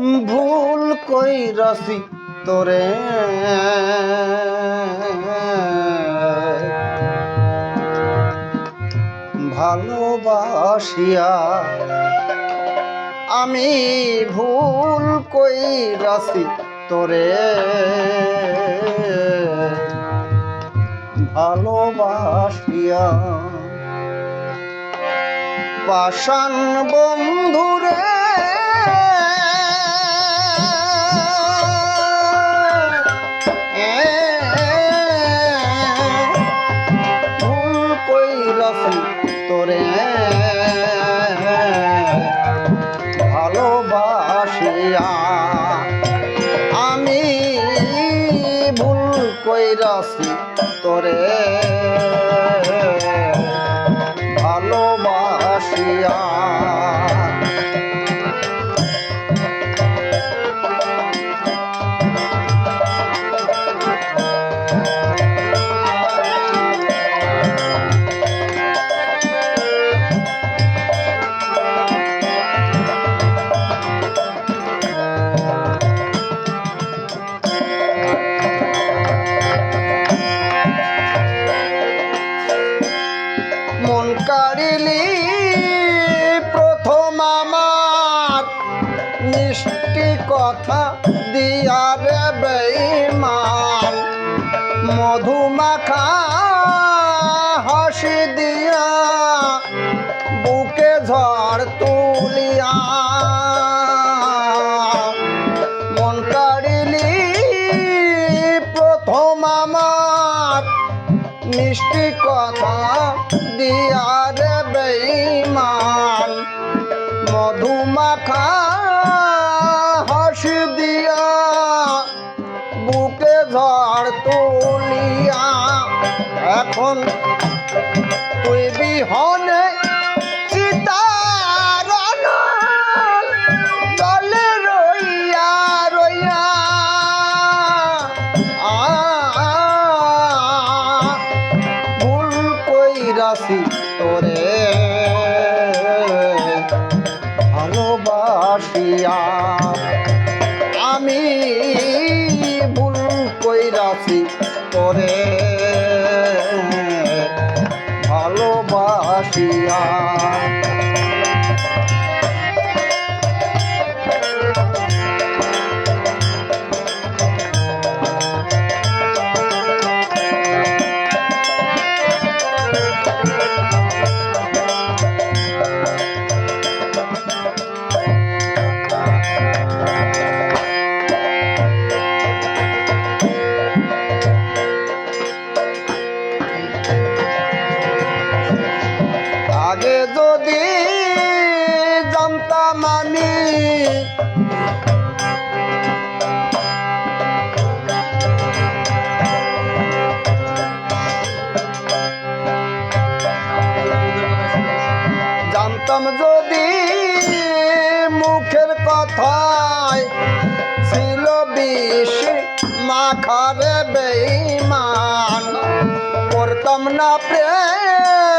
ভুল কইরাছি তোরে। ভালোবাসিয়া আমি ভুল কইরাছি তোরে। ভালোবাসিয়া পাষাণ বন্ধুরে কইরাছি তোরে। ভালোবাসিয়া আমি ভুল কইরাছি তোরে। মিষ্টি কথা দিয়া রে বেইমান মধুমাখা হাসি দিয়া বুকে ঝড় তুলিয়া। মন কাড়িলি প্রথম আমার। মিষ্টি কথা দিয়া ঝড় তুলিয়া এখন তুই বিহনে চিতারণ। দলে রইয়া রইয়া। ভুল কইরাছি তোরে। ভালোবাসিয়া আমি জানতাম আমি জানতাম যদি মুখের কথায় ছিল বিষ মাখারে বেইমান করতাম না প্রেম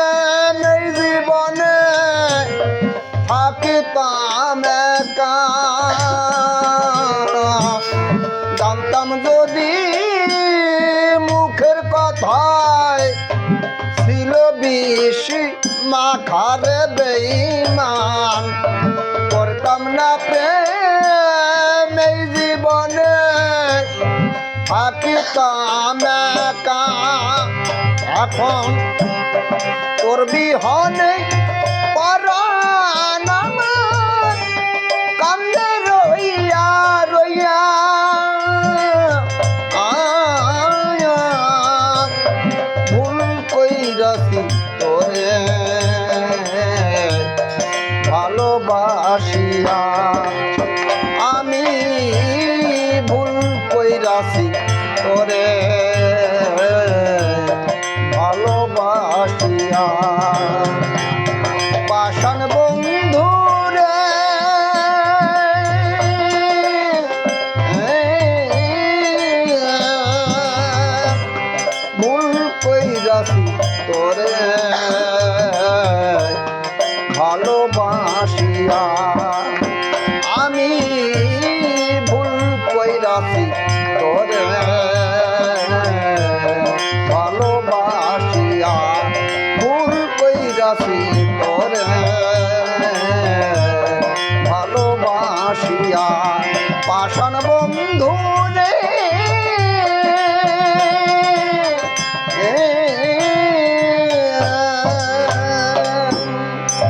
থাকিতাম একা। জানতাম যদি মুখের কথায় ছিল বিষ, মাখারে বেইমান করতাম না প্রেম এই জীবনে, থাকিতাম একা। এখন তোর বিহনে প্রাণ বন্ধু।